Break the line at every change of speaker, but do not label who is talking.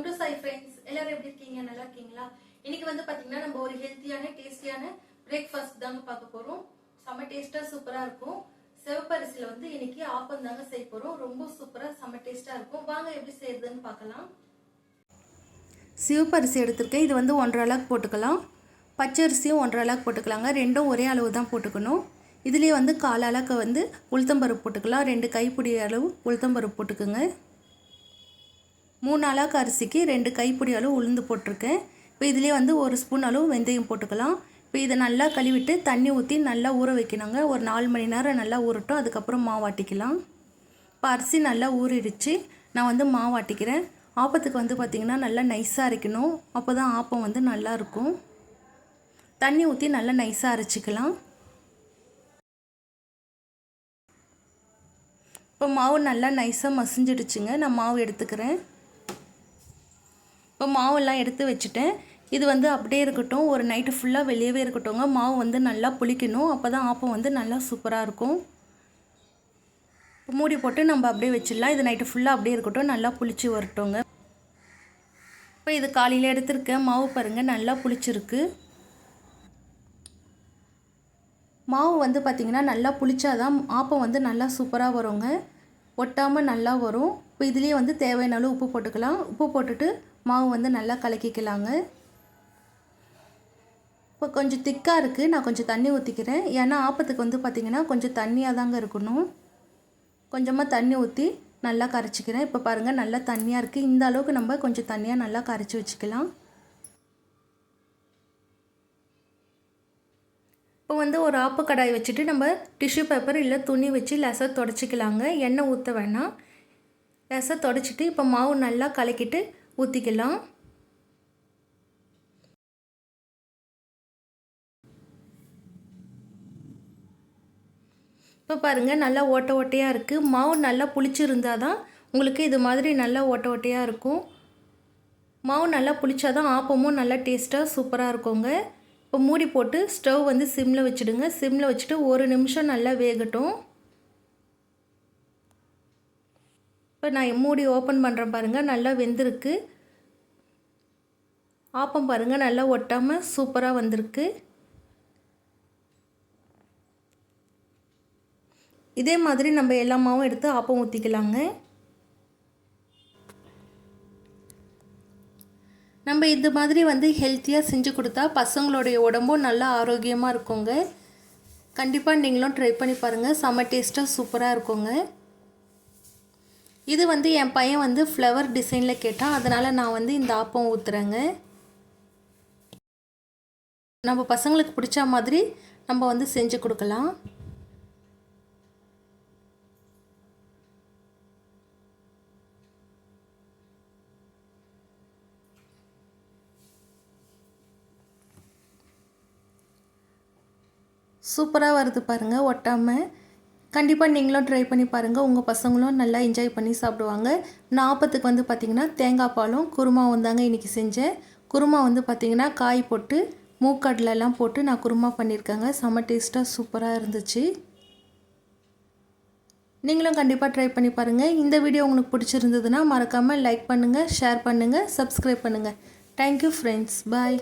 welcome to psi friends எல்லாரும் எப்படி இருக்கீங்க நல்லா இருக்கீங்களா இன்னைக்கு வந்து பாத்தீங்கன்னா நம்ம ஒரு ஹெல்த்தியான டேஸ்டியான பிரேக்ஃபாஸ்ட் தாங்க பார்க்க போறோம் செம்ம டேஸ்டா சூப்பரா இருக்கும் சிவப்பரிசில வந்து இன்னைக்கு ஆப்பம் தாங்க செய்ய போறோம் ரொம்ப சூப்பரா செம்ம டேஸ்டா இருக்கும் வாங்க எப்படி செய்யறதுன்னு பார்க்கலாம்
சிவப்பரிசி எடுத்திருக்கேன் இது வந்து ஒன்றரை அளவுக்கு போட்டுக்கலாம் பச்சரிசியும் ஒன்றரை அளவுக்கு போட்டுக்கலாங்க ரெண்டும் ஒரே அளவு தான் போட்டுக்கணும் இதுலேயே வந்து கால் அளவுக்கு வந்து உளுத்தம்பருப்பு போட்டுக்கலாம் ரெண்டு கைப்பிடி அளவு உளுத்தம்பருப்பு போட்டுக்கோங்க மூணு நாளாக அரிசிக்கு ரெண்டு கைப்பிடி அளவு உளுந்து போட்டிருக்கேன் இப்போ இதிலே வந்து ஒரு ஸ்பூன் அளவு வெந்தயம் போட்டுக்கலாம் இப்போ இதை நல்லா கழுவிட்டு தண்ணி ஊற்றி நல்லா ஊற வைக்கணுங்க ஒரு நாலு மணி நேரம் நல்லா ஊறட்டும் அதுக்கப்புறம் மாவாட்டிக்கலாம் இப்போ அரிசி நல்லா ஊறிடுச்சு நான் வந்து மாவாட்டிக்கிறேன் ஆப்பத்துக்கு வந்து பார்த்திங்கன்னா நல்லா நைஸாக அரைக்கணும் அப்போ தான் ஆப்பம் வந்து நல்லாயிருக்கும் தண்ணி ஊற்றி நல்லா நைஸாக அரைச்சிக்கலாம் இப்போ மாவு நல்லா நைஸாக மசிஞ்சிடுச்சுங்க நான் மாவு எடுத்துக்கிறேன் இப்போ மாவெல்லாம் எடுத்து வச்சுட்டேன் இது வந்து அப்படியே இருக்கட்டும் ஒரு நைட்டு ஃபுல்லாக வெளியவே இருக்கட்டும்ங்க மாவு வந்து நல்லா புளிக்கணும் அப்போ தான் ஆப்பம் வந்து நல்லா சூப்பராக இருக்கும் மூடி போட்டு நம்ம அப்படியே வச்சிடலாம் இது நைட்டு ஃபுல்லாக அப்படியே இருக்கட்டும் நல்லா புளிச்சு வரட்டுங்க இப்போ இது காலையில் எடுத்துருக்க மாவு பாருங்கள் நல்லா புளிச்சிருக்கு மாவு வந்து பார்த்திங்கன்னா நல்லா புளிச்சாதான் ஆப்பம் வந்து நல்லா சூப்பராக வருங்க ஒட்டாமல் நல்லா வரும் இப்போ இதுலேயே வந்து தேவையான அளவு உப்பு போட்டுக்கலாம் உப்பு போட்டுட்டு மாவு வந்து நல்லா கலக்கிக்கலாங்க இப்போ கொஞ்சம் திக்காக இருக்குது நான் கொஞ்சம் தண்ணி ஊற்றிக்கிறேன் ஏன்னா ஆப்பத்துக்கு வந்து பார்த்திங்கன்னா கொஞ்சம் தண்ணியாக தாங்க இருக்கணும் கொஞ்சமாக தண்ணி ஊற்றி நல்லா கரைச்சிக்கிறேன் இப்போ பாருங்கள் நல்லா தண்ணியாக இருக்குது இந்த அளவுக்கு நம்ம கொஞ்சம் தண்ணியாக நல்லா கரைச்சி வச்சுக்கலாம் இப்போ வந்து ஒரு ஆப்பு கடாய் வச்சுட்டு நம்ம டிஷ்யூ பேப்பர் இல்லை துணி வச்சு லெசை தொடச்சிக்கலாங்க எண்ணெய் ஊற்ற வேணாம் லெசை தொடச்சிட்டு இப்போ மாவு நல்லா கலக்கிட்டு ஊற்றிக்கலாம் இப்போ பாருங்கள் நல்லா ஓட்ட ஓட்டையாக இருக்குது மாவு நல்லா புளிச்சிருந்தால் தான் உங்களுக்கு இது மாதிரி நல்லா ஓட்ட ஓட்டையாக இருக்கும் மாவு நல்லா புளிச்சாதான் ஆப்பமும் நல்லா டேஸ்ட்டாக சூப்பராக இருக்குங்க இப்போ மூடி போட்டு ஸ்டவ் வந்து சிம்மில் வச்சுடுங்க சிம்மில் வச்சுட்டு ஒரு நிமிஷம் நல்லா வேகட்டும் இப்போ நான் மூடி ஓப்பன் பண்ணுறேன் பாருங்கள் நல்லா வெந்திருக்கு ஆப்பம் பாருங்கள் நல்லா ஒட்டாமல் சூப்பராக வந்திருக்கு இதே மாதிரி நம்ம எல்லா மாவும் எடுத்து ஆப்பம் ஊற்றிக்கலாங்க நம்ம இது மாதிரி வந்து ஹெல்த்தியாக செஞ்சு கொடுத்தா பசங்களுடைய உடம்பும் நல்லா ஆரோக்கியமாக இருக்குங்க கண்டிப்பாக நீங்களும் ட்ரை பண்ணி பாருங்கள் செம்ம டேஸ்ட்டாக சூப்பராக இருக்குங்க இது வந்து என் பையன் வந்து ஃப்ளவர் டிசைனில் கேட்டான் அதனால் நான் வந்து இந்த ஆப்பம் ஊற்றுறேங்க நம்ம பசங்களுக்கு பிடிச்ச மாதிரி நம்ம வந்து செஞ்சு கொடுக்கலாம் சூப்பராக வருது பாருங்கள் ஒட்டாமல் கண்டிப்பாக நீங்களும் ட்ரை பண்ணி பாருங்கள் உங்கள் பசங்களும் நல்லா என்ஜாய் பண்ணி சாப்பிடுவாங்க நாற்பத்துக்கு வந்து பார்த்திங்கன்னா தேங்காய் பாலும் குருமாவும் தாங்க இன்றைக்கி செஞ்சேன் குருமா வந்து பார்த்திங்கன்னா காய் போட்டு மூக்கடலெல்லாம் போட்டு நான் குருமா பண்ணியிருக்கேங்க செம்ம டேஸ்ட்டாக சூப்பராக இருந்துச்சு நீங்களும் கண்டிப்பாக ட்ரை பண்ணி பாருங்கள் இந்த வீடியோ உங்களுக்கு பிடிச்சிருந்ததுன்னா மறக்காமல் லைக் பண்ணுங்கள் ஷேர் பண்ணுங்கள் சப்ஸ்கிரைப் பண்ணுங்கள் தேங்க்யூ ஃப்ரெண்ட்ஸ் பாய்